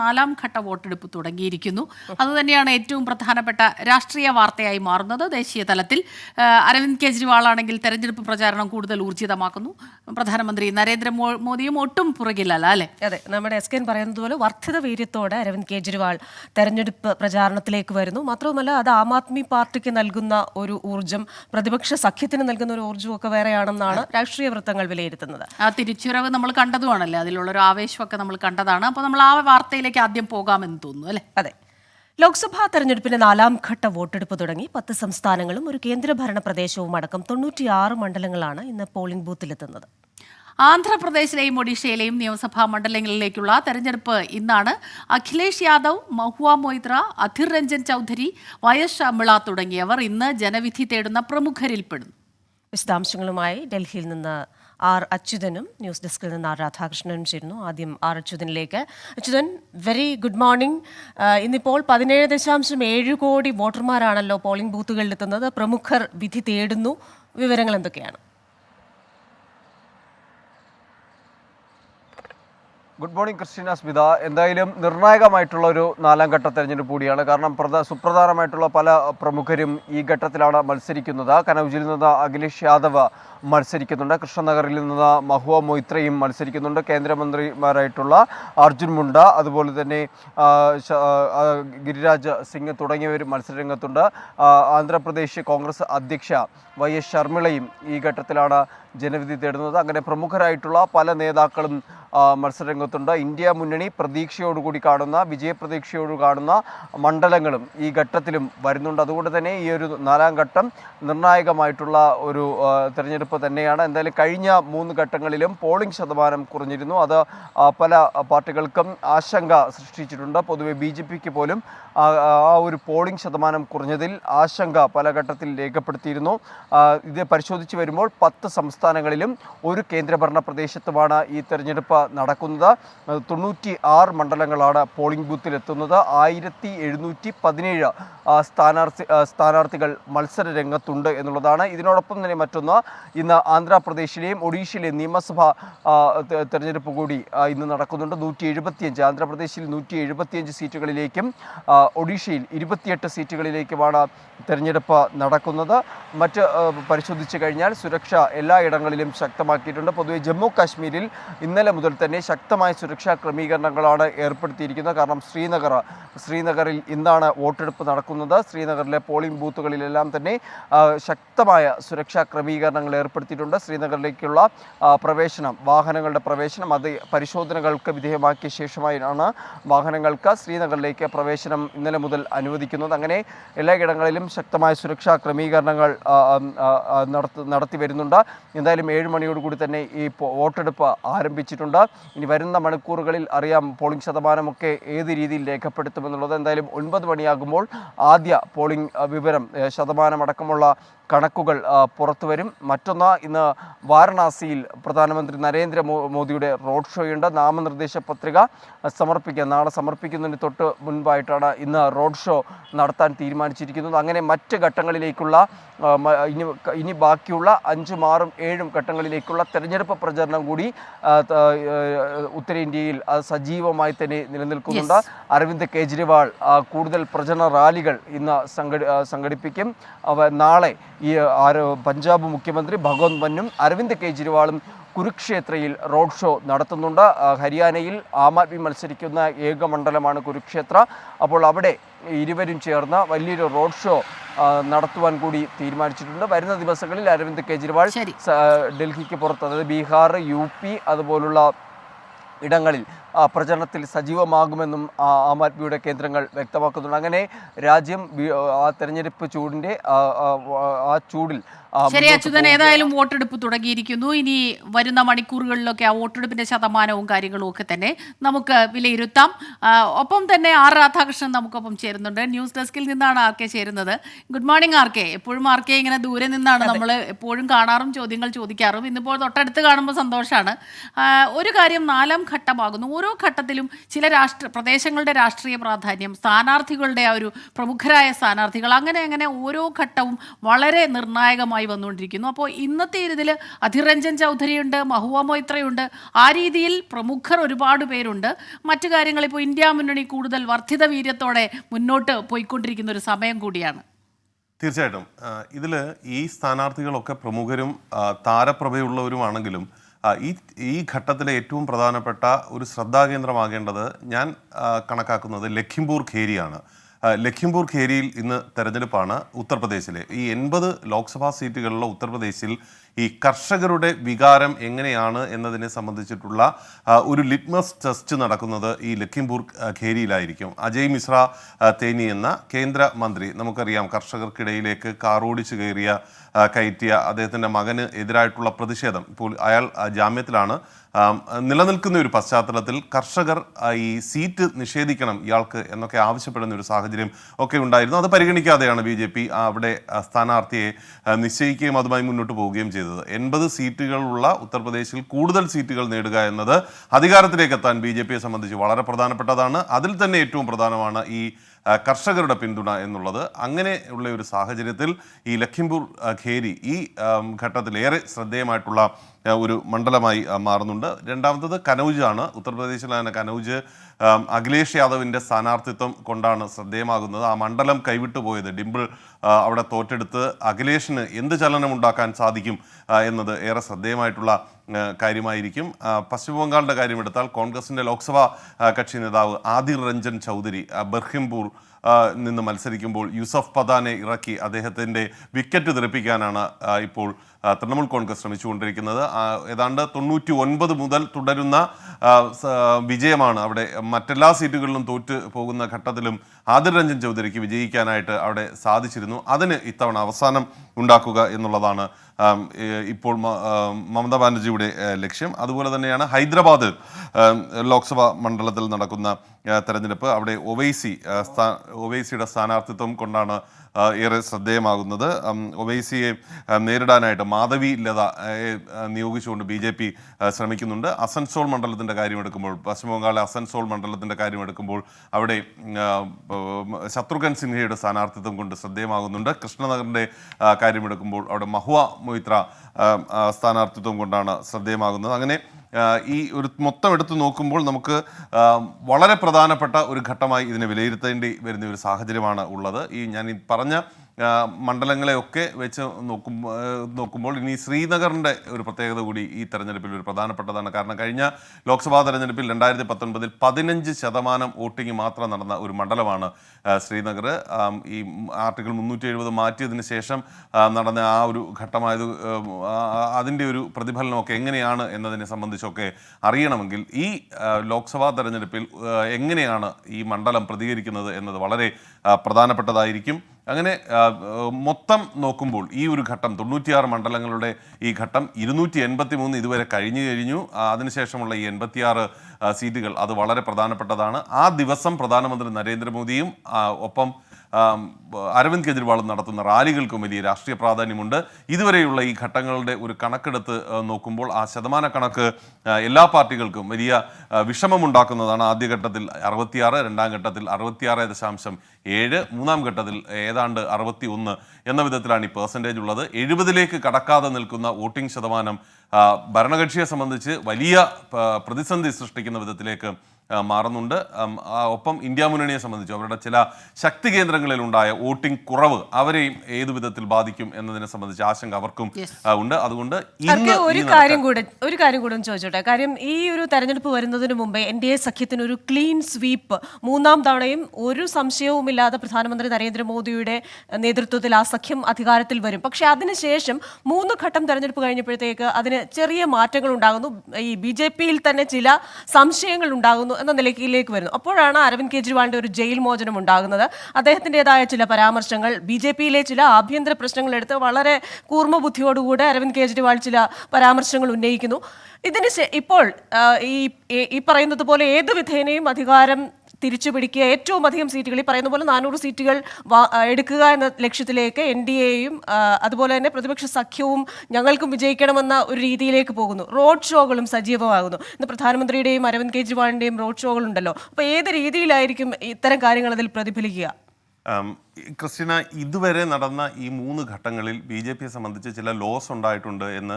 നാലാം ഘട്ട വോട്ടെടുപ്പ് തുടങ്ങിയിരിക്കുന്നു. അതുതന്നെയാണ് ഏറ്റവും പ്രധാനപ്പെട്ട രാഷ്ട്രീയ വാർത്തയായി മാറുന്നത്. ദേശീയ തലത്തിൽ അരവിന്ദ് കെജ്രിവാൾ ആണെങ്കിൽ തെരഞ്ഞെടുപ്പ് പ്രചാരണം കൂടുതൽ ഊർജിതമാക്കുന്നു. പ്രധാനമന്ത്രി നരേന്ദ്ര മോദിയും ഒട്ടും പുറകിലല്ല അല്ലെ? അതെ നമ്മുടെ എസ് കെൻ പറയുന്നത് പോലെ വർദ്ധിത വീര്യത്തോടെ അരവിന്ദ് കെജ്രിവാൾ തെരഞ്ഞെടുപ്പ് പ്രചാരണത്തിലേക്ക് വരുന്നു. മാത്രവുമല്ല അത് ആം ആദ്മി പാർട്ടിക്ക് നൽകുന്ന ഒരു ഊർജം പ്രതിപക്ഷ സഖ്യത്തിന് നൽകുന്ന ഒരു ഊർജം ഒക്കെ വേറെയാണെന്നാണ് രാഷ്ട്രീയ വൃത്തങ്ങൾ വിലയിരുത്തുന്നത്. ആ തിരിച്ചുവരവ് നമ്മൾ കണ്ടതുമാണല്ലേ? അതിലുള്ള ഒരു ആവേശമൊക്കെ നമ്മൾ കണ്ടതാണ്. അപ്പോൾ നമ്മൾ ആ വാർത്തയിലേക്ക് ആദ്യം പോകാമെന്ന് തോന്നുന്നു അല്ലേ? അതെ. ലോക്സഭാ തെരഞ്ഞെടുപ്പിന്റെ നാലാം ഘട്ട വോട്ടെടുപ്പ് തുടങ്ങി. പത്ത് സംസ്ഥാനങ്ങളും ഒരു കേന്ദ്രഭരണ പ്രദേശവും അടക്കം തൊണ്ണൂറ്റിയാറ് മണ്ഡലങ്ങളാണ് ഇന്ന് പോളിംഗ് ബൂത്തിലെത്തുന്നത്. ആന്ധ്രാപ്രദേശിലെയും ഒഡീഷയിലെയും നിയമസഭാ മണ്ഡലങ്ങളിലേക്കുള്ള തെരഞ്ഞെടുപ്പ് ഇന്നാണ്. അഖിലേഷ് യാദവ് മഹുവ മൊയ്ത്ര അധിർ രഞ്ജൻ ചൗധരി വയസ് ഷമിള തുടങ്ങിയവർ ഇന്ന് ജനവിധി തേടുന്ന പ്രമുഖരിൽപ്പെടുന്നു. വിശദാംശങ്ങളുമായി ഡൽഹിയിൽ നിന്ന് ആർ അച്യുതനും ന്യൂസ് ഡെസ്കിൽ നിന്ന് ആർ രാധാകൃഷ്ണനും ചേരുന്നു. ആദ്യം ആർ അച്യുതനിലേക്ക്. അച്യുതൻ വെരി ഗുഡ് മോർണിംഗ് ഇന്നിപ്പോൾ പതിനേഴ് ദശാംശം ഏഴ് കോടി വോട്ടർമാരാണല്ലോ പോളിംഗ് ബൂത്തുകളിൽ എത്തുന്നത് പ്രമുഖർ വിധി തേടുന്നു. വിവരങ്ങൾ എന്തൊക്കെയാണ്? Good morning Christina Smitha. എന്തായാലും നിർണായകമായിട്ടുള്ള ഒരു നാലാം ഘട്ട തെരഞ്ഞെടുപ്പ് കൂടിയാണ്. കാരണം പ്രധ സുപ്രധാനമായിട്ടുള്ള പല പ്രമുഖരും ഈ ഘട്ടത്തിലാണ് മത്സരിക്കുന്നത്. കനൗജിൽ നിന്ന് അഖിലേഷ് യാദവ് മത്സരിക്കുന്നുണ്ട്. കൃഷ്ണനഗറിൽ നിന്ന് മഹുവ മൊയ്ത്രയും മത്സരിക്കുന്നുണ്ട്. കേന്ദ്രമന്ത്രിമാരായിട്ടുള്ള അർജുൻ മുണ്ട അതുപോലെ തന്നെ ഗിരിരാജ് സിംഗ് തുടങ്ങിയവർ മത്സരരംഗത്തുണ്ട്. ആന്ധ്രാപ്രദേശ് കോൺഗ്രസ് അധ്യക്ഷ വൈ എസ് ശർമിളയും ഈ ഘട്ടത്തിലാണ് ജനവിധി തേടുന്നത്. അങ്ങനെ പ്രമുഖരായിട്ടുള്ള പല നേതാക്കളും മത്സരരംഗത്തുണ്ട്. ഇന്ത്യ മുന്നണി പ്രതീക്ഷയോടുകൂടി കാണുന്ന വിജയപ്രതീക്ഷയോട് കാണുന്ന മണ്ഡലങ്ങളും ഈ ഘട്ടത്തിലും വരുന്നുണ്ട്. അതുകൊണ്ട് തന്നെ ഈ ഒരു നാലാം ഘട്ടം നിർണായകമായിട്ടുള്ള ഒരു ആ, തെരഞ്ഞെടുപ്പ് തന്നെയാണ്. എന്തായാലും കഴിഞ്ഞ മൂന്ന് ഘട്ടങ്ങളിലും പോളിംഗ് ശതമാനം കുറഞ്ഞിരുന്നു. അത് പല പാർട്ടികൾക്കും ആശങ്ക സൃഷ്ടിച്ചിട്ടുണ്ട്. പൊതുവെ ബി ജെ പിക്ക് പോലും ആ ഒരു പോളിംഗ് ശതമാനം കുറഞ്ഞതിൽ ആശങ്ക പല ഘട്ടത്തിൽ രേഖപ്പെടുത്തിയിരുന്നു. ഇത് പരിശോധിച്ച് വരുമ്പോൾ പത്ത് സംസ്ഥാനങ്ങളിലും ഒരു കേന്ദ്രഭരണ പ്രദേശത്തുമാണ് ഈ തെരഞ്ഞെടുപ്പ് നടക്കുന്നത്. തൊണ്ണൂറ്റി ആറ് മണ്ഡലങ്ങളാണ് പോളിംഗ് ബൂത്തിലെത്തുന്നത് ആയിരത്തി എഴുന്നൂറ്റി പതിനേഴ് സ്ഥാനാർത്ഥി സ്ഥാനാർത്ഥികൾ മത്സര രംഗത്തുണ്ട് എന്നുള്ളതാണ്. ഇതിനോടൊപ്പം തന്നെ മറ്റൊന്ന് ഇന്ന് ആന്ധ്രാപ്രദേശിലെയും ഒഡീഷയിലെയും നിയമസഭാ തെരഞ്ഞെടുപ്പ് കൂടി ഇന്ന് നടക്കുന്നുണ്ട്. നൂറ്റി എഴുപത്തിയഞ്ച് ആന്ധ്രാപ്രദേശിൽ നൂറ്റി എഴുപത്തിയഞ്ച് സീറ്റുകളിലേക്കും ഒഡീഷയിൽ ഇരുപത്തിയെട്ട് സീറ്റുകളിലേക്കുമാണ് തെരഞ്ഞെടുപ്പ് നടക്കുന്നത്. മറ്റ് പരിശോധിച്ച് കഴിഞ്ഞാൽ സുരക്ഷ എല്ലായിടങ്ങളിലും ശക്തമാക്കിയിട്ടുണ്ട്. പൊതുവെ ജമ്മു കാശ്മീരിൽ ഇന്നലെ മുതൽ തന്നെ ശക്തമായ സുരക്ഷാ ക്രമീകരണങ്ങളാണ് ഏർപ്പെടുത്തിയിരിക്കുന്നത്. കാരണം ശ്രീനഗർ ശ്രീനഗറിൽ ഇന്നാണ് വോട്ടെടുപ്പ് നടക്കുന്നത്. ശ്രീനഗറിലെ പോളിംഗ് ബൂത്തുകളിലെല്ലാം തന്നെ ശക്തമായ സുരക്ഷാ ക്രമീകരണങ്ങൾ ഏർപ്പെടുത്തിയിട്ടുണ്ട് ശ്രീനഗറിലേക്കുള്ള പ്രവേശനം വാഹനങ്ങളുടെ പ്രവേശനം അത് പരിശോധനകൾക്ക് വിധേയമാക്കിയ ശേഷമായാണ് വാഹനങ്ങൾക്ക് ശ്രീനഗറിലേക്ക് പ്രവേശനം ഇന്നലെ മുതൽ അനുവദിക്കുന്നത്. അങ്ങനെ എല്ലായിടങ്ങളിലും ശക്തമായ സുരക്ഷാ ക്രമീകരണങ്ങൾ നടത്തി നടത്തി വരുന്നുണ്ട്. എന്തായാലും ഏഴ് മണിയോടുകൂടി തന്നെ ഈ വോട്ടെടുപ്പ് ആരംഭിച്ചിട്ടുണ്ട്. ഇനി വരുന്ന മണിക്കൂറുകളിൽ അറിയാം പോളിംഗ് ശതമാനമൊക്കെ ഏത് രീതിയിൽ രേഖപ്പെടുത്തുമെന്നുള്ളത്. എന്തായാലും ഒൻപത് മണിയാകുമ്പോൾ ആദ്യ പോളിംഗ് വിവരം ശതമാനമടക്കമുള്ള കണക്കുകൾ പുറത്തുവരും പുറത്തു വരും. മറ്റൊന്ന് ഇന്ന് വാരണാസിയിൽ പ്രധാനമന്ത്രി നരേന്ദ്ര മോദിയുടെ റോഡ് ഷോയുണ്ട് നാമനിർദ്ദേശ പത്രിക സമർപ്പിക്കുക. നാളെ സമർപ്പിക്കുന്നതിന് തൊട്ട് മുൻപായിട്ടാണ് ഇന്ന് റോഡ് ഷോ നടത്താൻ തീരുമാനിച്ചിരിക്കുന്നത്. അങ്ങനെ മറ്റ് ഘട്ടങ്ങളിലേക്കുള്ള ഇനി ഇനി ബാക്കിയുള്ള അഞ്ചും ആറും ഏഴും ഘട്ടങ്ങളിലേക്കുള്ള തെരഞ്ഞെടുപ്പ് പ്രചരണം കൂടി ഉത്തരേന്ത്യയിൽ സജീവമായി തന്നെ നിലനിൽക്കുന്നുണ്ട്. അരവിന്ദ് കെജ്രിവാൾ കൂടുതൽ പ്രചരണ റാലികൾ ഇന്ന് സംഘടി സംഘടിപ്പിക്കും. അവ നാളെ ഈ ആരോ പഞ്ചാബ് മുഖ്യമന്ത്രി ഭഗവന്ത് മന്നും അരവിന്ദ് കെജ്രിവാളും കുരുക്ഷേത്രയിൽ റോഡ് ഷോ നടത്തുന്നുണ്ട്. ഹരിയാനയിൽ ആം ആദ്മി മത്സരിക്കുന്ന ഏക മണ്ഡലമാണ് കുരുക്ഷേത്ര. അപ്പോൾ അവിടെ ഇരുവരും ചേർന്ന് വലിയൊരു റോഡ് ഷോ നടത്തുവാൻ കൂടി തീരുമാനിച്ചിട്ടുണ്ട്. വരുന്ന ദിവസങ്ങളിൽ അരവിന്ദ് കെജ്രിവാൾ ഡൽഹിക്ക് പുറത്ത് അതായത് ബീഹാർ യു പി അതുപോലുള്ള ഇടങ്ങളിൽ പ്രചരണത്തിൽ സജീവമാകുമെന്നും ആ, ആം ആദ്മിയുടെ കേന്ദ്രങ്ങൾ വ്യക്തമാക്കുന്നുണ്ട്. അങ്ങനെ രാജ്യം ആ തെരഞ്ഞെടുപ്പ് ചൂടിന്റെ ആ, ചൂടിൽ ശരി അച്യുതൻ ഏതായാലും വോട്ടെടുപ്പ് തുടങ്ങിയിരിക്കുന്നു. ഇനി വരുന്ന മണിക്കൂറുകളിലൊക്കെ ആ വോട്ടെടുപ്പിന്റെ ശതമാനവും കാര്യങ്ങളും ഒക്കെ തന്നെ നമുക്ക് വിലയിരുത്താം. ഒപ്പം തന്നെ ആർ രാധാകൃഷ്ണൻ നമുക്കൊപ്പം ചേരുന്നുണ്ട്. ന്യൂസ് ഡെസ്കിൽ നിന്നാണ് ആർ കെ ചേരുന്നത്. Good morning R K. എപ്പോഴും ആർ കെ ഇങ്ങനെ ദൂരെ നിന്നാണ് നമ്മൾ എപ്പോഴും കാണാറും ചോദ്യങ്ങൾ ചോദിക്കാറും. ഇന്നിപ്പോൾ തൊട്ടടുത്ത് കാണുമ്പോൾ സന്തോഷമാണ് ഒരു കാര്യം നാലാം ഘട്ടമാകുന്നു. ഓരോ ഘട്ടത്തിലും ചില രാഷ്ട്ര പ്രദേശങ്ങളുടെ രാഷ്ട്രീയ പ്രാധാന്യം സ്ഥാനാർത്ഥികളുടെ ആ ഒരു പ്രമുഖരായ സ്ഥാനാർത്ഥികൾ അങ്ങനെ അങ്ങനെ ഓരോ ഘട്ടവും വളരെ നിർണായകമായി വന്നുകൊണ്ടിരിക്കുന്നു. അപ്പോൾ ഇന്നത്തെ ഇതിൽ അധിരഞ്ജൻ ചൗധരിയുണ്ട് മഹുവ മൊയ്ത്രയുണ്ട് ആ രീതിയിൽ പ്രമുഖർ ഒരുപാട് പേരുണ്ട്. മറ്റു കാര്യങ്ങൾ ഇപ്പോൾ ഇന്ത്യ മുന്നണി കൂടുതൽ വർദ്ധിത വീര്യത്തോടെ മുന്നോട്ട് പോയിക്കൊണ്ടിരിക്കുന്ന ഒരു സമയം കൂടിയാണ്. തീർച്ചയായിട്ടും. ഇതിൽ ഈ സ്ഥാനാർത്ഥികളൊക്കെ പ്രമുഖരും താരപ്രഭയുള്ളവരുമാണെങ്കിലും ഈ ഈ ഘട്ടത്തിലെ ഏറ്റവും പ്രധാനപ്പെട്ട ഒരു ശ്രദ്ധാകേന്ദ്രമാകേണ്ടത് ഞാൻ കണക്കാക്കുന്നത് ലഖിംപൂർ ഖേരിയാണ്. ലഖിംപൂർ ഖേരിയിൽ ഇന്ന് തെരഞ്ഞെടുപ്പാണ് ഉത്തർപ്രദേശിലെ. ഈ എൺപത് ലോക്സഭാ സീറ്റുകളിലുള്ള ഉത്തർപ്രദേശിൽ ഈ കർഷകരുടെ വികാരം എങ്ങനെയാണ് എന്നതിനെ സംബന്ധിച്ചിട്ടുള്ള ഒരു ലിറ്റ്മസ് ടെസ്റ്റ് നടക്കുന്നത് ഈ ലഖിംപൂർ ഖേരിയിലായിരിക്കും. അജയ് മിശ്ര തേനി എന്ന കേന്ദ്രമന്ത്രി നമുക്കറിയാം കർഷകർക്കിടയിലേക്ക് കാറോടിച്ചു കയറിയ കയറ്റിയ അദ്ദേഹത്തിന്റെ മകന് എതിരായിട്ടുള്ള പ്രതിഷേധം. ഇപ്പോൾ അയാൾ ജാമ്യത്തിലാണ്. നിലനിൽക്കുന്ന ഒരു പശ്ചാത്തലത്തിൽ കർഷകർ ഈ സീറ്റ് നിഷേധിക്കണം ഇയാൾക്ക് എന്നൊക്കെ ആവശ്യപ്പെടുന്ന ഒരു സാഹചര്യം ഒക്കെ ഉണ്ടായിരുന്നു. അത് പരിഗണിക്കാതെയാണ് ബി അവിടെ സ്ഥാനാർത്ഥിയെ നിശ്ചയിക്കുകയും അതുമായി മുന്നോട്ട് പോവുകയും എൺപത് സീറ്റുകളുള്ള ഉത്തർപ്രദേശിൽ കൂടുതൽ സീറ്റുകൾ നേടുക എന്നത് അധികാരത്തിലേക്ക് എത്താൻ ബി ജെ പിയെ സംബന്ധിച്ച് വളരെ പ്രധാനപ്പെട്ടതാണ്. അതിൽ തന്നെ ഏറ്റവും പ്രധാനമാണ് ഈ കർഷകരുടെ പിന്തുണ എന്നുള്ളത്. അങ്ങനെ ഉള്ള ഒരു സാഹചര്യത്തിൽ ഈ ലഖിംപൂർ ഖേരി ഈ ഘട്ടത്തിലേറെ ശ്രദ്ധേയമായിട്ടുള്ള ഒരു മണ്ഡലമായി മാറുന്നുണ്ട്. രണ്ടാമത്തത് കനൗജ് ആണ്. ഉത്തർപ്രദേശിലാണ് കനൗജ് അഖിലേഷ് യാദവിന്റെ സ്ഥാനാർത്ഥിത്വം കൊണ്ടാണ് ശ്രദ്ധേയമാകുന്നത്. ആ മണ്ഡലം കൈവിട്ടു പോയത് ഡിംപിൾ അവിടെ തോറ്റെടുത്ത് അഖിലേഷിന് എന്ത് ചലനം ഉണ്ടാക്കാൻ സാധിക്കും എന്നത് ഏറെ ശ്രദ്ധേയമായിട്ടുള്ള കാര്യമായിരിക്കും. പശ്ചിമ ബംഗാളിന്റെ കാര്യമെടുത്താൽ കോൺഗ്രസിന്റെ ലോക്സഭാ കക്ഷി നേതാവ് ആദിർ രഞ്ജൻ ചൗധരി ബർഹിംപൂർ നിന്ന് മത്സരിക്കുമ്പോൾ യൂസഫ് പദാനെ ഇറക്കി അദ്ദേഹത്തിന്റെ വിക്കറ്റ് തെറിപ്പിക്കാനാണ് ഇപ്പോൾ തൃണമൂൽ കോൺഗ്രസ് ശ്രമിച്ചുകൊണ്ടിരിക്കുന്നത്. ഏതാണ്ട് തൊണ്ണൂറ്റി ഒൻപത് മുതൽ തുടരുന്ന വിജയമാണ് അവിടെ മറ്റെല്ലാ സീറ്റുകളിലും തോറ്റ് പോകുന്ന ഘട്ടത്തിലും ആദിർ രഞ്ജൻ ചൗധരിക്ക് വിജയിക്കാനായിട്ട് അവിടെ സാധിച്ചിരുന്നു. അതിന് ഇത്തവണ അവസാനം ഉണ്ടാക്കുക എന്നുള്ളതാണ് ഇപ്പോൾ മമതാ ബാനർജിയുടെ ലക്ഷ്യം. അതുപോലെ തന്നെയാണ് ഹൈദരാബാദ് ലോക്സഭാ മണ്ഡലത്തിൽ നടക്കുന്ന തെരഞ്ഞെടുപ്പ് അവിടെ ഒവൈസി ഒവൈസിയുടെ സ്ഥാനാർത്ഥിത്വം കൊണ്ടാണ് ഏറെ ശ്രദ്ധേയമാകുന്നത്. ഒവൈസിയെ നേരിടാനായിട്ട് മാധവി ലത നിയോഗിച്ചുകൊണ്ട് ബി ജെ പി ശ്രമിക്കുന്നുണ്ട്. അസൻസോൾ മണ്ഡലത്തിന്റെ കാര്യമെടുക്കുമ്പോൾ പശ്ചിമ ബംഗാളിലെ അസൻസോൾ മണ്ഡലത്തിന്റെ കാര്യമെടുക്കുമ്പോൾ അവിടെ ശത്രുഘൻ സിൻഹയുടെ സ്ഥാനാർത്ഥിത്വം കൊണ്ട് ശ്രദ്ധേയമാകുന്നുണ്ട്. കൃഷ്ണനഗറിന്റെ കാര്യമെടുക്കുമ്പോൾ അവിടെ മഹുവ മൊയ്ത്ര സ്ഥാനാർത്ഥിത്വം കൊണ്ടാണ് ശ്രദ്ധേയമാകുന്നത്. അങ്ങനെ ഈ ഒരു മൊത്തം എടുത്തു നോക്കുമ്പോൾ നമുക്ക് വളരെ പ്രധാനപ്പെട്ട ഒരു ഘട്ടമായി ഇതിനെ വിലയിരുത്തേണ്ടി വരുന്ന ഒരു സാഹചര്യമാണ് ഉള്ളത്. ഈ ഞാൻ ഈ പറഞ്ഞ മണ്ഡലങ്ങളെയൊക്കെ വെച്ച് നോക്കുമ്പോൾ നോക്കുമ്പോൾ ഇനി ശ്രീനഗറിന്റെ ഒരു പ്രത്യേകത കൂടി ഈ തെരഞ്ഞെടുപ്പിൽ ഒരു പ്രധാനപ്പെട്ടതാണ്. കാരണം കഴിഞ്ഞ ലോക്സഭാ തെരഞ്ഞെടുപ്പിൽ രണ്ടായിരത്തി പത്തൊൻപതിൽ പതിനഞ്ച് ശതമാനം വോട്ടിംഗ് മാത്രം നടന്ന ഒരു മണ്ഡലമാണ് ശ്രീനഗർ. ഈ ആർട്ടിക്കിൾ മുന്നൂറ്റി എഴുപത് മാറ്റിയതിന് ശേഷം നടന്ന ആ ഒരു ഘട്ടമായത് അതിന്റെ ഒരു പ്രതിഫലനമൊക്കെ എങ്ങനെയാണ് എന്നതിനെ സംബന്ധിച്ചൊക്കെ അറിയണമെങ്കിൽ ഈ ലോക്സഭാ തെരഞ്ഞെടുപ്പിൽ എങ്ങനെയാണ് ഈ മണ്ഡലം പ്രതികരിക്കുന്നത് എന്നത് വളരെ പ്രധാനപ്പെട്ടതായിരിക്കും. അങ്ങനെ മൊത്തം നോക്കുമ്പോൾ ഈ ഒരു ഘട്ടം തൊണ്ണൂറ്റിയാറ് മണ്ഡലങ്ങളുടെ ഈ ഘട്ടം ഇരുന്നൂറ്റി എൺപത്തി മൂന്ന് ഇതുവരെ കഴിഞ്ഞു കഴിഞ്ഞു. അതിനുശേഷമുള്ള ഈ എൺപത്തിയാറ് സീറ്റുകൾ അത് വളരെ പ്രധാനപ്പെട്ടതാണ്. ആ ദിവസം പ്രധാനമന്ത്രി നരേന്ദ്രമോദിയും ഒപ്പം അരവിന്ദ് കെജ്രിവാളും നടത്തുന്ന റാലികൾക്കും വലിയ രാഷ്ട്രീയ പ്രാധാന്യമുണ്ട്. ഇതുവരെയുള്ള ഈ ഘട്ടങ്ങളുടെ ഒരു കണക്കെടുത്ത് നോക്കുമ്പോൾ ആ ശതമാന കണക്ക് എല്ലാ പാർട്ടികൾക്കും വലിയ വിഷമമുണ്ടാക്കുന്നതാണ് ആദ്യഘട്ടത്തിൽ അറുപത്തിയാറ് രണ്ടാം ഘട്ടത്തിൽ അറുപത്തിയാറ് ദശാംശം ഏഴ് മൂന്നാം ഘട്ടത്തിൽ ഏതാണ്ട് അറുപത്തി ഒന്ന് എന്ന വിധത്തിലാണ് ഈ പെർസെന്റേജ് ഉള്ളത്. എഴുപതിലേക്ക് കടക്കാതെ നിൽക്കുന്ന വോട്ടിംഗ് ശതമാനം ഭരണകക്ഷിയെ സംബന്ധിച്ച് വലിയ പ്രതിസന്ധി സൃഷ്ടിക്കുന്ന വിധത്തിലേക്ക് മാറുന്നുണ്ട്. ഒപ്പം ഇന്ത്യ മുന്നണിയെ സംബന്ധിച്ച് അവരുടെ ചില ശക്തി കേന്ദ്രങ്ങളിൽ ഉണ്ടായ വോട്ടിംഗ് കുറവ് അവരെയും ഏതു വിധത്തിൽ ബാധിക്കും എന്നതിനെ സംബന്ധിച്ച് ആശങ്ക അവർക്കും ഉണ്ട്. അതുകൊണ്ട് ഒരു കാര്യം കൂടെ ഒരു കാര്യം കൂടെ ചോദിച്ചോട്ടെ. കാര്യം ഈ ഒരു തെരഞ്ഞെടുപ്പ് വരുന്നതിന് മുമ്പേ എൻ ഡി എ സഖ്യത്തിന് ഒരു ക്ലീൻ സ്വീപ്പ് മൂന്നാം തവണയും ഒരു സംശയവുമില്ലാതെ പ്രധാനമന്ത്രി നരേന്ദ്രമോദിയുടെ നേതൃത്വത്തിൽ ആ സഖ്യം അധികാരത്തിൽ വരും. പക്ഷെ അതിനുശേഷം മൂന്ന് ഘട്ടം തെരഞ്ഞെടുപ്പ് കഴിഞ്ഞപ്പോഴത്തേക്ക് അതിന് ചെറിയ മാറ്റങ്ങൾ ഉണ്ടാകുന്നു. ഈ ബി ജെ പിയിൽ തന്നെ ചില സംശയങ്ങൾ ഉണ്ടാകുന്നു എന്ന നിലയ്ക്കിലേക്ക് വരുന്നു. അപ്പോഴാണ് അരവിന്ദ് കെജ്രിവാളിന്റെ ഒരു ജയിൽ മോചനം ഉണ്ടാകുന്നത്. അദ്ദേഹത്തിന്റെതായ ചില പരാമർശങ്ങൾ ബി ജെ പിയിലെ ചില ആഭ്യന്തര പ്രശ്നങ്ങൾ എടുത്ത് വളരെ കൂർമ്മ ബുദ്ധിയോടുകൂടെ അരവിന്ദ് കെജ്രിവാൾ ചില പരാമർശങ്ങൾ ഉന്നയിക്കുന്നു. ഇതിന് ഇപ്പോൾ ഈ- ഈ പറയുന്നത് പോലെ ഏത് വിധേനയും അധികാരം തിരിച്ചു പിടിക്കുക. ഏറ്റവും അധികം സീറ്റുകൾ ഈ പറയുന്ന പോലെ നാനൂറ് സീറ്റുകൾ എടുക്കുക എന്ന ലക്ഷ്യത്തിലേക്ക് എൻ ഡി എയും അതുപോലെ തന്നെ പ്രതിപക്ഷ സഖ്യവും ഞങ്ങൾക്കും വിജയിക്കണമെന്ന ഒരു രീതിയിലേക്ക് പോകുന്നു. റോഡ് ഷോകളും സജീവമാകുന്നു. ഇന്ന് പ്രധാനമന്ത്രിയുടെയും അരവിന്ദ് കെജ്രിവാളിന്റെയും റോഡ് ഷോകളുണ്ടല്ലോ അപ്പോൾ ഏത് രീതിയിലായിരിക്കും ഇത്തരം കാര്യങ്ങൾ അതിൽ പ്രതിഫലിക്കുക? ക്രിസ്റ്റിന ഇതുവരെ നടന്ന ഈ മൂന്ന് ഘട്ടങ്ങളിൽ ബി ജെ പിയെ സംബന്ധിച്ച് ചില ലോസ് ഉണ്ടായിട്ടുണ്ട് എന്ന്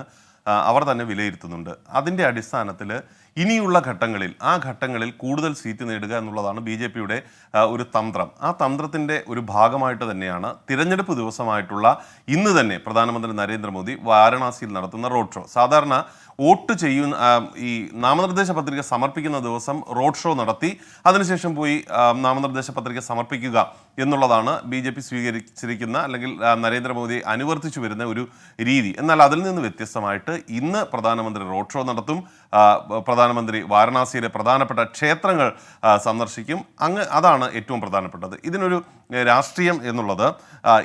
അവർ തന്നെ വിലയിരുത്തുന്നുണ്ട്. അതിന്റെ അടിസ്ഥാനത്തിൽ ഇനിയുള്ള ഘട്ടങ്ങളിൽ ആ ഘട്ടങ്ങളിൽ കൂടുതൽ സീറ്റ് നേടുക എന്നുള്ളതാണ് ബി ജെ പിയുടെ ഒരു തന്ത്രം. ആ തന്ത്രത്തിന്റെ ഒരു ഭാഗമായിട്ട് തന്നെയാണ് തിരഞ്ഞെടുപ്പ് ദിവസമായിട്ടുള്ള ഇന്ന് തന്നെ പ്രധാനമന്ത്രി നരേന്ദ്രമോദി വാരണാസിയിൽ നടത്തുന്ന റോഡ് ഷോ. സാധാരണ വോട്ട് ചെയ്യുന്ന ഈ നാമനിർദ്ദേശ പത്രിക സമർപ്പിക്കുന്ന ദിവസം റോഡ് ഷോ നടത്തി അതിനുശേഷം പോയി നാമനിർദ്ദേശ പത്രിക സമർപ്പിക്കുക എന്നുള്ളതാണ് ബി ജെ പി സ്വീകരിച്ചിരിക്കുന്ന അല്ലെങ്കിൽ നരേന്ദ്രമോദി അനുവർത്തിച്ചു വരുന്ന ഒരു രീതി. എന്നാൽ അതിൽ നിന്ന് വ്യത്യസ്തമായിട്ട് ഇന്ന് പ്രധാനമന്ത്രി റോഡ് ഷോ നടത്തും ആ, പ്രധാനമന്ത്രി വാരണാസിയിലെ പ്രധാനപ്പെട്ട ക്ഷേത്രങ്ങൾ സന്ദർശിക്കും. അങ്ങ് അതാണ് ഏറ്റവും പ്രധാനപ്പെട്ടത്. ഇതിനൊരു രാഷ്ട്രീയം എന്നുള്ളത്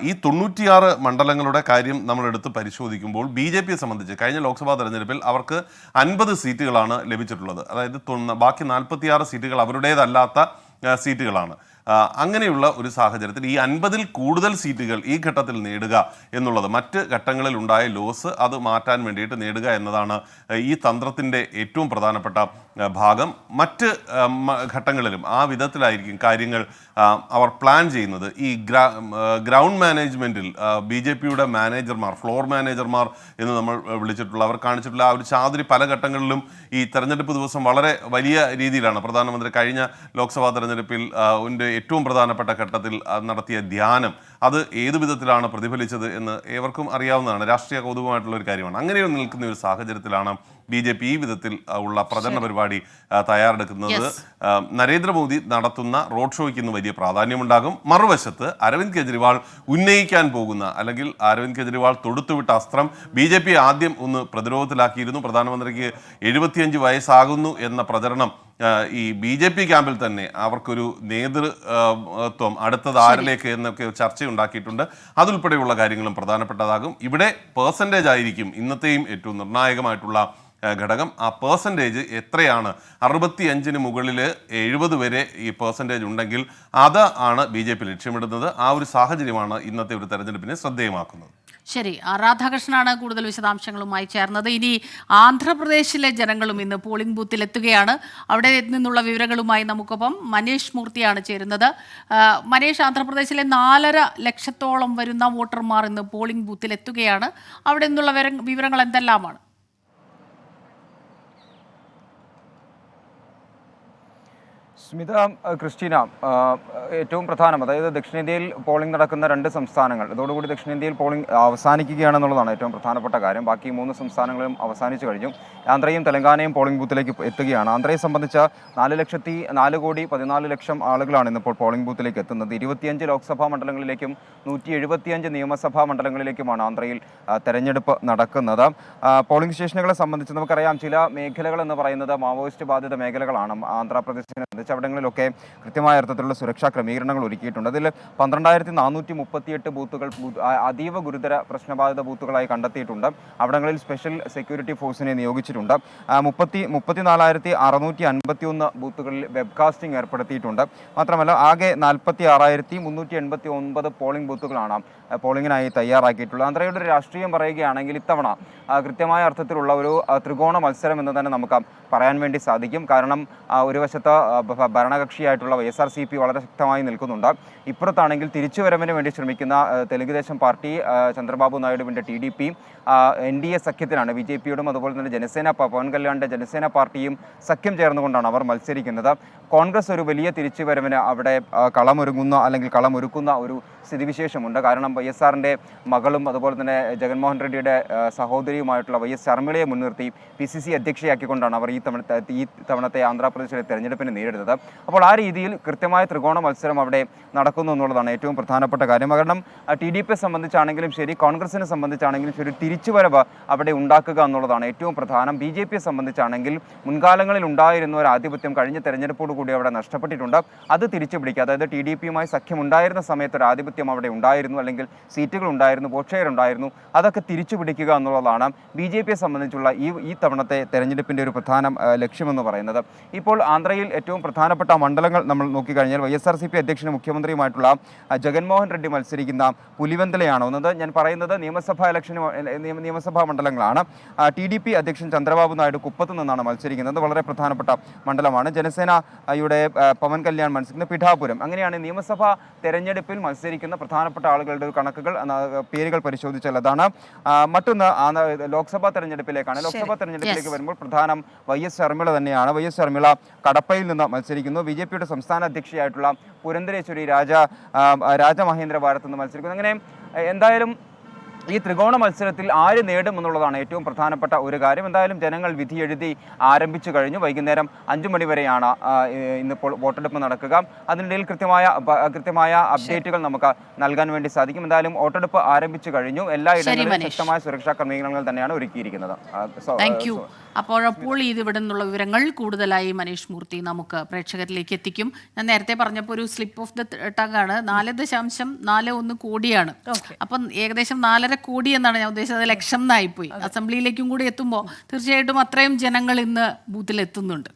ഈ തൊണ്ണൂറ്റിയാറ് മണ്ഡലങ്ങളുടെ കാര്യം നമ്മളെടുത്ത് പരിശോധിക്കുമ്പോൾ ബി ജെ പിയെ സംബന്ധിച്ച് കഴിഞ്ഞ ലോക്സഭാ തെരഞ്ഞെടുപ്പിൽ അവർക്ക് അൻപത് സീറ്റുകളാണ് ലഭിച്ചിട്ടുള്ളത്. അതായത് ബാക്കി നാൽപ്പത്തിയാറ് സീറ്റുകൾ അവരുടേതല്ലാത്ത സീറ്റുകളാണ്. അങ്ങനെയുള്ള ഒരു സാഹചര്യത്തിൽ ഈ അൻപതിൽ കൂടുതൽ സീറ്റുകൾ ഈ ഘട്ടത്തിൽ നേടുക എന്നുള്ളത് മറ്റ് ഘട്ടങ്ങളിൽ ഉണ്ടായ ലോസ് അത് മാറ്റാൻ വേണ്ടിയിട്ട് നേടുക എന്നതാണ് ഈ തന്ത്രത്തിന്റെ ഏറ്റവും പ്രധാനപ്പെട്ട ഭാഗം. മറ്റ് ഘട്ടങ്ങളിലും ആ വിധത്തിലായിരിക്കും കാര്യങ്ങൾ അവർ പ്ലാൻ ചെയ്യുന്നത് ഈ ഗ്രൗണ്ട് മാനേജ്മെന്റിൽ ബി ജെ പിയുടെ മാനേജർമാർ ഫ്ലോർ മാനേജർമാർ എന്ന് നമ്മൾ വിളിച്ചിട്ടുള്ള അവർ കാണിച്ചിട്ടുള്ള ആ ഒരു ചാതുരി പല ഘട്ടങ്ങളിലും ഈ തെരഞ്ഞെടുപ്പ് ദിവസം വളരെ വലിയ രീതിയിലാണ്. പ്രധാനമന്ത്രി കഴിഞ്ഞ ലോക്സഭാ തെരഞ്ഞെടുപ്പിൽ ഏറ്റവും പ്രധാനപ്പെട്ട ഘട്ടത്തിൽ നടത്തിയ ധ്യാനം അത് ഏതു വിധത്തിലാണ് പ്രതിഫലിച്ചത് എന്ന് ഏവർക്കും അറിയാവുന്നതാണ്. രാഷ്ട്രീയ കൗതുകമായിട്ടുള്ള ഒരു കാര്യമാണ്. അങ്ങനെ നിൽക്കുന്ന ഒരു സാഹചര്യത്തിലാണ് ബി ജെ പി ഈ വിധത്തിൽ ഉള്ള പ്രചരണ പരിപാടി തയ്യാറെടുക്കുന്നത് നരേന്ദ്രമോദി നടത്തുന്ന റോഡ് ഷോയ്ക്ക് ഇന്ന് വലിയ പ്രാധാന്യമുണ്ടാകും. മറുവശത്ത് അരവിന്ദ് കെജ്രിവാൾ ഉന്നയിക്കാൻ പോകുന്ന അല്ലെങ്കിൽ അരവിന്ദ് കെജ്രിവാൾ തൊടുത്തുവിട്ട അസ്ത്രം ബി ജെ പി ആദ്യം ഒന്ന് പ്രതിരോധത്തിലാക്കിയിരുന്നു. പ്രധാനമന്ത്രിക്ക് എഴുപത്തിയഞ്ച് വയസ്സാകുന്നു എന്ന പ്രചരണം ഈ ബി ജെ പി ക്യാമ്പിൽ തന്നെ അവർക്കൊരു നേതൃത്വം അടുത്തത് ആരിലേക്ക് എന്നൊക്കെ ചർച്ചയുണ്ടാക്കിയിട്ടുണ്ട്. അതുൾപ്പെടെയുള്ള കാര്യങ്ങളും പ്രധാനപ്പെട്ടതാകും. ഇവിടെ പേഴ്സന്റേജ് ആയിരിക്കും ഇന്നത്തെയും ഏറ്റവും നിർണായകമായിട്ടുള്ള ഘടകം. ആ പേഴ്സന്റേജ് എത്രയാണ്? അറുപത്തി അഞ്ചിന് മുകളിൽ എഴുപത് വരെ ഈ പേഴ്സന്റേജ് ഉണ്ടെങ്കിൽ അത് ആണ് ബി ജെ പി ലക്ഷ്യമിടുന്നത്. ആ ഒരു സാഹചര്യമാണ് ഇന്നത്തെ ഒരു തെരഞ്ഞെടുപ്പിനെ ശ്രദ്ധേയമാക്കുന്നത്. ശരി. രാധാകൃഷ്ണനാണ് കൂടുതൽ വിശദാംശങ്ങളുമായി ചേർന്നത്. ഇനി ആന്ധ്രാപ്രദേശിലെ ജനങ്ങളും ഇന്ന് പോളിംഗ് ബൂത്തിൽ എത്തുകയാണ്. അവിടെ നിന്നുള്ള വിവരങ്ങളുമായി നമുക്കൊപ്പം മനേഷ് മൂർത്തിയാണ് ചേരുന്നത്. മനീഷ് ആന്ധ്രാപ്രദേശിലെ നാലര ലക്ഷത്തോളം വരുന്ന വോട്ടർമാർ ഇന്ന് പോളിംഗ് ബൂത്തിൽ എത്തുകയാണ്. അവിടെ നിന്നുള്ള വിവരങ്ങൾ എന്തെല്ലാമാണ്? സ്മിത ക്രിസ്റ്റീന ഏറ്റവും പ്രധാനം അതായത് ദക്ഷിണേന്ത്യയിൽ പോളിംഗ് നടക്കുന്ന രണ്ട് സംസ്ഥാനങ്ങൾ. ഇതോടുകൂടി ദക്ഷിണേന്ത്യയിൽ പോളിംഗ് അവസാനിക്കുകയാണെന്നുള്ളതാണ് ഏറ്റവും പ്രധാനപ്പെട്ട കാര്യം. ബാക്കി മൂന്ന് സംസ്ഥാനങ്ങളും അവസാനിച്ചു കഴിഞ്ഞു. ആന്ധ്രയും തെലങ്കാനയും പോളിംഗ് ബൂത്തിലേക്ക് എത്തുകയാണ്. ആന്ധ്രയെ സംബന്ധിച്ച നാല് ലക്ഷത്തി നാല് കോടി പതിനാല് ലക്ഷം ആളുകളാണ് ഇന്നിപ്പോൾ പോളിംഗ് ബൂത്തിലേക്ക് എത്തുന്നത്. ഇരുപത്തിയഞ്ച് ലോക്സഭാ മണ്ഡലങ്ങളിലേക്കും നൂറ്റി എഴുപത്തിയഞ്ച് നിയമസഭാ മണ്ഡലങ്ങളിലേക്കുമാണ് ആന്ധ്രയിൽ തെരഞ്ഞെടുപ്പ് നടക്കുന്നത്. പോളിംഗ് സ്റ്റേഷനുകളെ സംബന്ധിച്ച് നമുക്കറിയാം ചില മേഖലകൾ എന്ന് പറയുന്നത് മാവോയിസ്റ്റ് ബാധിത മേഖലകളാണ്. ആന്ധ്രാപ്രദേശിനെ സംബന്ധിച്ച് അവിടങ്ങളിലൊക്കെ കൃത്യമായ അർത്ഥത്തിലുള്ള സുരക്ഷാ ക്രമീകരണങ്ങൾ ഒരുക്കിയിട്ടുണ്ട്. അതിൽ പന്ത്രണ്ടായിരത്തി നാനൂറ്റി മുപ്പത്തിയെട്ട് ബൂത്തുകൾ അതീവ ഗുരുതര പ്രശ്നബാധിത ബൂത്തുകളായി കണ്ടെത്തിയിട്ടുണ്ട്. അവിടങ്ങളിൽ സ്പെഷ്യൽ സെക്യൂരിറ്റി ഫോഴ്സിനെ നിയോഗിച്ചിട്ടുണ്ട്. മുപ്പത്തി മുപ്പത്തിനാലായിരത്തി അറുന്നൂറ്റി അൻപത്തി ഒന്ന് ബൂത്തുകളിൽ വെബ്കാസ്റ്റിംഗ് ഏർപ്പെടുത്തിയിട്ടുണ്ട്. മാത്രമല്ല ആകെ നാൽപ്പത്തി ആറായിരത്തി മുന്നൂറ്റി എൺപത്തി ഒൻപത് പോളിംഗ് ബൂത്തുകളാണ് പോളിംഗിനായി തയ്യാറാക്കിയിട്ടുള്ളത്. ആന്ധ്രയുടെ ഒരു രാഷ്ട്രീയം പറയുകയാണെങ്കിൽ ഇത്തവണ കൃത്യമായ അർത്ഥത്തിലുള്ള ഒരു ത്രികോണ മത്സരം എന്ന് തന്നെ നമുക്ക് പറയാൻ വേണ്ടി സാധിക്കും. കാരണം ഒരു വശത്ത് ഭരണകക്ഷിയായിട്ടുള്ള Y S R C P വളരെ ശക്തമായി നിൽക്കുന്നുണ്ട്. ഇപ്പുറത്താണെങ്കിൽ തിരിച്ചുവരവിന് വേണ്ടി ശ്രമിക്കുന്ന Telugu Desam party Chandrababu നായിഡുവിന്റെ T D P N D A സഖ്യത്തിലാണ്. B J പിയോടും അതുപോലെ തന്നെ ജനസേന പവൻ കല്യാണിന്റെ ജനസേന പാർട്ടിയും സഖ്യം ചേർന്നുകൊണ്ടാണ് അവർ മത്സരിക്കുന്നത്. കോൺഗ്രസ് ഒരു വലിയ തിരിച്ചുവരവിന് അവിടെ കളമൊരുങ്ങുന്ന അല്ലെങ്കിൽ കളമൊരുക്കുന്ന ഒരു സ്ഥിതിവിശേഷമുണ്ട്. കാരണം വൈ എസ് ആറിന്റെ മകളും അതുപോലെ തന്നെ ജഗൻമോഹൻ റെഡ്ഡിയുടെ സഹോദരിയുമായിട്ടുള്ള വൈ എസ് ശർമ്മിളയെ മുൻനിർത്തി പി സി സി അധ്യക്ഷയാക്കിക്കൊണ്ടാണ് അവർ ഈ തവണ ഈ തവണത്തെ ആന്ധ്രാപ്രദേശിലെ തെരഞ്ഞെടുപ്പിനെ നേരിടുന്നത്. അപ്പോൾ ആ രീതിയിൽ കൃത്യമായ ത്രികോണ മത്സരം അവിടെ നടക്കുന്നു എന്നുള്ളതാണ് ഏറ്റവും പ്രധാനപ്പെട്ട കാര്യം. കാരണം ടി ഡി പിയെ സംബന്ധിച്ചാണെങ്കിലും ശരി കോൺഗ്രസിനെ സംബന്ധിച്ചാണെങ്കിലും ശരി തിരിച്ചുവരവ് അവിടെ ഉണ്ടാക്കുക എന്നുള്ളതാണ് ഏറ്റവും പ്രധാനം. ബി ജെ പിയെ സംബന്ധിച്ചാണെങ്കിൽ മുൻകാലങ്ങളിൽ ഉണ്ടായിരുന്ന ഒരു ആധിപത്യം കഴിഞ്ഞ തെരഞ്ഞെടുപ്പോട് കൂടി അവിടെ നഷ്ടപ്പെട്ടിട്ടുണ്ട്. അത് തിരിച്ചു പിടിക്കുക അതായത് ടി ഡി പിയുമായി സഖ്യം ഉണ്ടായിരുന്ന സമയത്ത് ഒരു ആധിപത്യം അവിടെ ഉണ്ടായിരുന്നു. അല്ലെങ്കിൽ സീറ്റുകൾ ഉണ്ടായിരുന്നു ഉണ്ടായിരുന്നു. അതൊക്കെ തിരിച്ചു പിടിക്കുക എന്നുള്ളതാണ് ബി ജെ പിയെ സംബന്ധിച്ചുള്ള ഈ ഈ തവണത്തെ തെരഞ്ഞെടുപ്പിന്റെ ഒരു പ്രധാന ലക്ഷ്യമെന്ന് പറയുന്നത്. ഇപ്പോൾ ആന്ധ്രയിൽ ഏറ്റവും പ്രധാന പ്രധാനപ്പെട്ട മണ്ഡലങ്ങൾ നമ്മൾ നോക്കിക്കഴിഞ്ഞാൽ Y S R C P അധ്യക്ഷനും മുഖ്യമന്ത്രിയുമായിട്ടുള്ള ജഗൻമോഹൻ റെഡ്ഡി മത്സരിക്കുന്ന പുലിവന്തലയാണ് ഒന്നത് ഞാൻ പറയുന്നത് നിയമസഭാ ഇലക്ഷന് നിയമസഭാ മണ്ഡലങ്ങളാണ്. ടി ഡി പി അധ്യക്ഷൻ ചന്ദ്രബാബു നായിഡു കുപ്പത്ത് നിന്നാണ് മത്സരിക്കുന്നത് വളരെ പ്രധാനപ്പെട്ട മണ്ഡലമാണ്. ജനസേനയുടെ പവൻ കല്യാൺ മത്സരിക്കുന്ന പിഠാപുരം. അങ്ങനെയാണ് നിയമസഭാ തെരഞ്ഞെടുപ്പിൽ മത്സരിക്കുന്ന പ്രധാനപ്പെട്ട ആളുകളുടെ കണക്കുകൾ പേരുകൾ പരിശോധിച്ചാൽ അതാണ്. മറ്റൊന്ന് ലോക്സഭാ തെരഞ്ഞെടുപ്പിലേക്കാണ്. ലോക്സഭാ തെരഞ്ഞെടുപ്പിലേക്ക് വരുമ്പോൾ പ്രധാനം വൈ എസ് ശർമ്മിള തന്നെയാണ്. വൈ എസ് ശർമ്മിള കടപ്പയിൽ നിന്ന് മത്സരിക്കുന്നു. ബി ജെ പിയുടെ സംസ്ഥാന അധ്യക്ഷയായിട്ടുള്ള പുരന്തരേശ്വരി രാജ രാജമഹേന്ദ്ര ഭാരത് എന്ന് മത്സരിക്കുന്നു. അങ്ങനെ എന്തായാലും ഈ ത്രികോണ മത്സരത്തിൽ ആര് നേടും എന്നുള്ളതാണ് ഏറ്റവും പ്രധാനപ്പെട്ട ഒരു കാര്യം. എന്തായാലും ജനങ്ങൾ വിധി എഴുതി ആരംഭിച്ചു കഴിഞ്ഞു. വൈകുന്നേരം അഞ്ചു മണി വരെയാണ് ഇന്നിപ്പോൾ വോട്ടെടുപ്പ് നടക്കുക. അതിനിടയിൽ കൃത്യമായ കൃത്യമായ അപ്ഡേറ്റുകൾ നമുക്ക് നൽകാൻ വേണ്ടി സാധിക്കും. എന്തായാലും വോട്ടെടുപ്പ് ആരംഭിച്ചു കഴിഞ്ഞു. എല്ലാ ഇടങ്ങളിലും ശക്തമായ സുരക്ഷാ ക്രമീകരണങ്ങൾ തന്നെയാണ് ഒരുക്കിയിരിക്കുന്നത്. അപ്പോൾ ഇത് ഇവിടെ നിന്നുള്ള വിവരങ്ങൾ കൂടുതലായി മനീഷ് മൂർത്തി നമുക്ക് പ്രേക്ഷകരിലേക്ക് എത്തിക്കും. ഞാൻ നേരത്തെ പറഞ്ഞപ്പോൾ ഒരു സ്ലിപ്പ് ഓഫ് ദ ടങ് ആണ്. നാല് ദശാംശം നാല് ഒന്ന് കോടിയാണ്. അപ്പം ഏകദേശം നാലര കോടി എന്നാണ് ഞാൻ ഉദ്ദേശിച്ചത്. ലക്ഷം എന്നായിപ്പോയി അസംബ്ലിയിലേക്കും കൂടി എത്തുമ്പോൾ തീർച്ചയായിട്ടും അത്രയും ജനങ്ങൾ ഇന്ന് ബൂത്തിൽ എത്തുന്നുണ്ട്.